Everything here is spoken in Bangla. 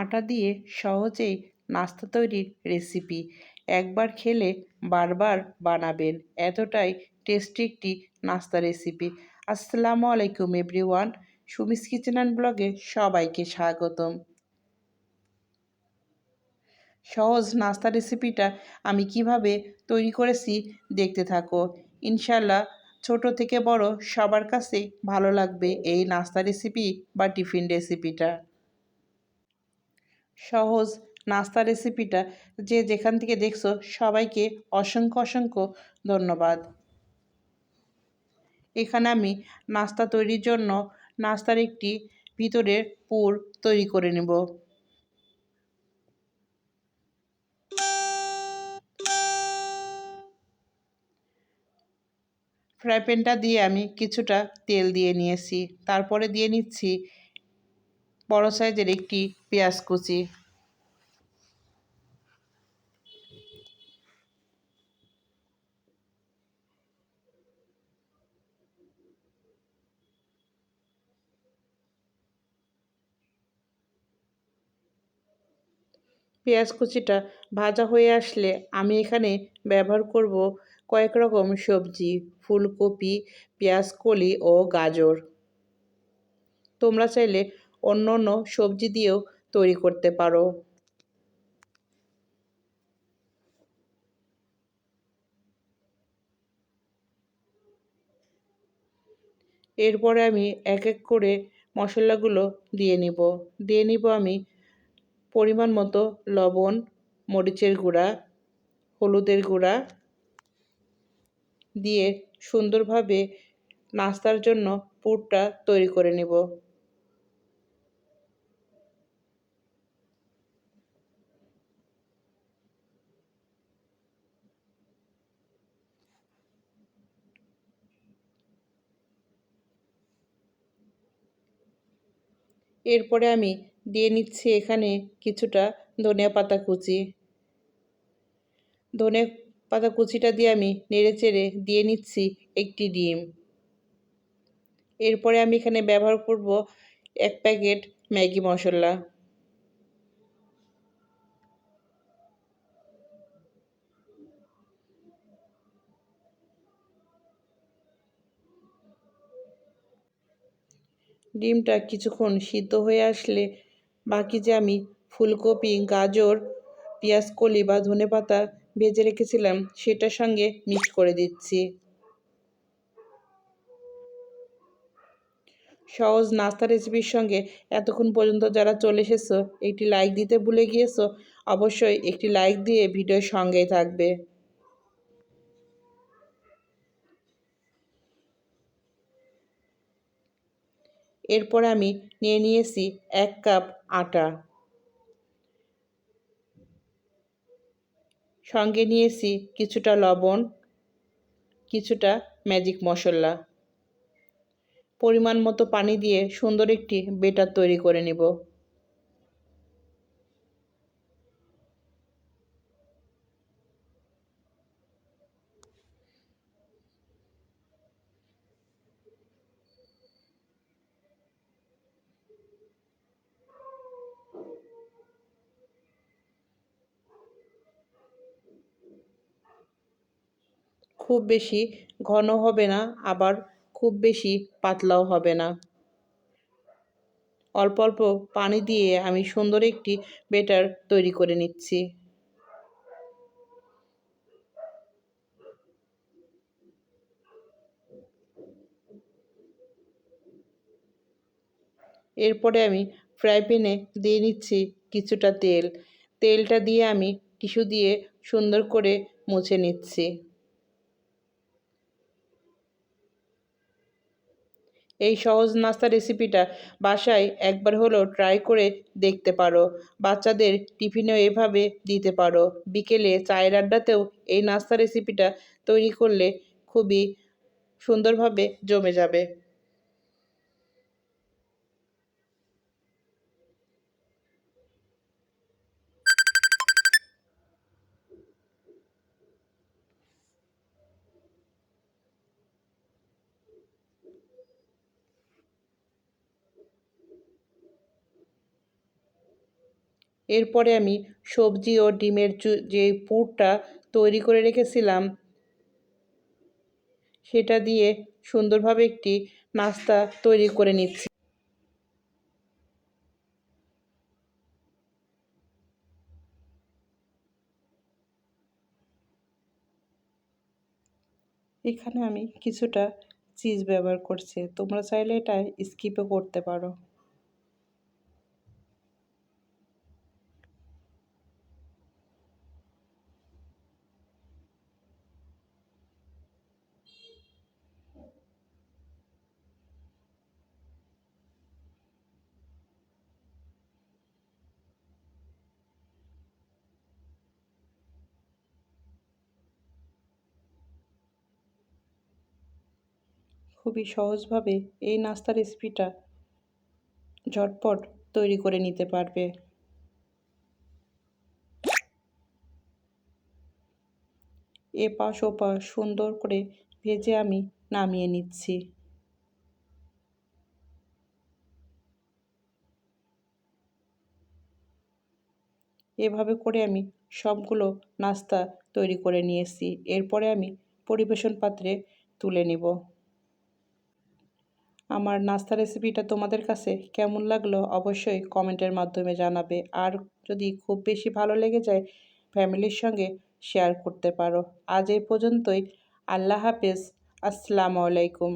আটা দিয়ে সহজেই নাস্তা তৈরির রেসিপি একবার খেলে বারবার বানাবেন। এতটাই টেস্টি একটি নাস্তা রেসিপি আসসালামু আলাইকুম এভরিওয়ান সুমিস কিচেন অ্যান্ড ব্লগে সবাইকে স্বাগতম। সহজ নাস্তা রেসিপিটা আমি কীভাবে তৈরি করেছি দেখতে থাকো। ইনশাল্লাহ ছোট থেকে বড় সবার কাছে ভালো লাগবে এই নাস্তা রেসিপি বা টিফিন রেসিপিটা সহজ নাস্তা রেসিপিটা যে যেখান থেকে দেখছ, সবাইকে অসংখ্য অসংখ্য ধন্যবাদ। এখানে আমি নাস্তা তৈরির জন্য নাস্তার একটি ভিতরের পুর তৈরি করে নেব। ফ্রাই প্যানটা দিয়ে আমি কিছুটা তেল দিয়ে নিয়েছি। তারপরে দিয়ে নিচ্ছি বড় সাইজের একটি পেঁয়াজ কুচি। পেঁয়াজ কুচিটা ভাজা হয়ে আসলে আমি এখানে ব্যবহার করব কয়েক রকম সবজি, ফুলকপি, পেঁয়াজ, কলি ও গাজর। তোমরা চাইলে অন্য অন্য সবজি দিয়েও তৈরি করতে পারো। এরপরে আমি এক এক করে মশলাগুলো দিয়ে নিব। দিয়ে নিব আমি পরিমাণ মতো লবণ, মরিচের গুঁড়া, হলুদের গুঁড়া। দিয়ে সুন্দরভাবে নাস্তার জন্য পুরটা তৈরি করে নেব। এরপরে আমি দিয়ে নিচ্ছি এখানে কিছুটা ধনিয়া পাতা কুচি। ধনিয়া পাতা কুচিটা দিয়ে আমি নেড়ে চেড়ে দিয়ে নিচ্ছি একটি ডিম। এরপরে আমি এখানে ব্যবহার করব এক প্যাকেট ম্যাগি মশলা। ডিমটা কিছুক্ষণ সিদ্ধ হয়ে আসলে বাকি যে আমি ফুলকপি, গাজর পেঁয়াজ কলি বা ধনে পাতা ভেজে রেখেছিলাম, সেটার সঙ্গে মিক্স করে দিচ্ছি। সহজ নাস্তা রেসিপির সঙ্গে এতক্ষণ পর্যন্ত যারা চলে এসেছ, একটি লাইক দিতে ভুলে গিয়েছো, অবশ্যই একটি লাইক দিয়ে ভিডিওর সঙ্গেই থাকবে। এরপর আমি নিয়ে নিয়েছি এক কাপ আটা। সঙ্গে নিয়েছি কিছুটা লবণ, কিছুটা ম্যাজিক মশলা। পরিমাণ মতো পানি দিয়ে সুন্দর একটি বেটার তৈরি করে নিব। খুব বেশি ঘন হবে না, আবার খুব বেশি পাতলাও হবে না। অল্প অল্প পানি দিয়ে আমি সুন্দর একটি বেটার তৈরি করে নিচ্ছি। এরপরে আমি ফ্রাই প্যানে দিয়ে নিচ্ছি কিছুটা তেল। তেলটা দিয়ে আমি টিস্যু দিয়ে সুন্দর করে মুছে নিচ্ছি। এই সহজ নাস্তা রেসিপিটা বাসায় একবার হলেও ট্রাই করে দেখতে পারো। বাচ্চাদের টিফিনেও এভাবে দিতে পারো। বিকেলে চায়ের আড্ডাতেও এই নাস্তা রেসিপিটা তৈরি করলে খুবই সুন্দরভাবে জমে যাবে। এরপরে আমি সবজি ও ডিমের যে পুরটা তৈরি করে রেখেছিলাম, সেটা দিয়ে সুন্দরভাবে একটি নাস্তা তৈরি করে নিচ্ছি। এখানে আমি কিছুটা চিজ ব্যবহার করছি। তোমরা চাইলে এটা স্কিপও করতে পারো। খুবই সহজভাবে এই নাস্তা রেসিপিটা ঝটপট তৈরি করে নিতে পারবে। এপাশ ওপাশ সুন্দর করে ভেজে আমি নামিয়ে নিচ্ছি। এভাবে করে আমি সবগুলো নাস্তা তৈরি করে নিয়েছি। এরপরে আমি পরিবেশন পাত্রে তুলে নেব। আমার নাস্তা রেসিপিটা তোমাদের কাছে কেমন লাগল অবশ্যই কমেন্টের মাধ্যমে জানাবে। আর যদি খুব বেশি ভালো লেগে যায় ফ্যামিলির সঙ্গে শেয়ার করতে পারো। আজ এই পর্যন্তই। আল্লাহ হাফেজ। আসসালামু আলাইকুম।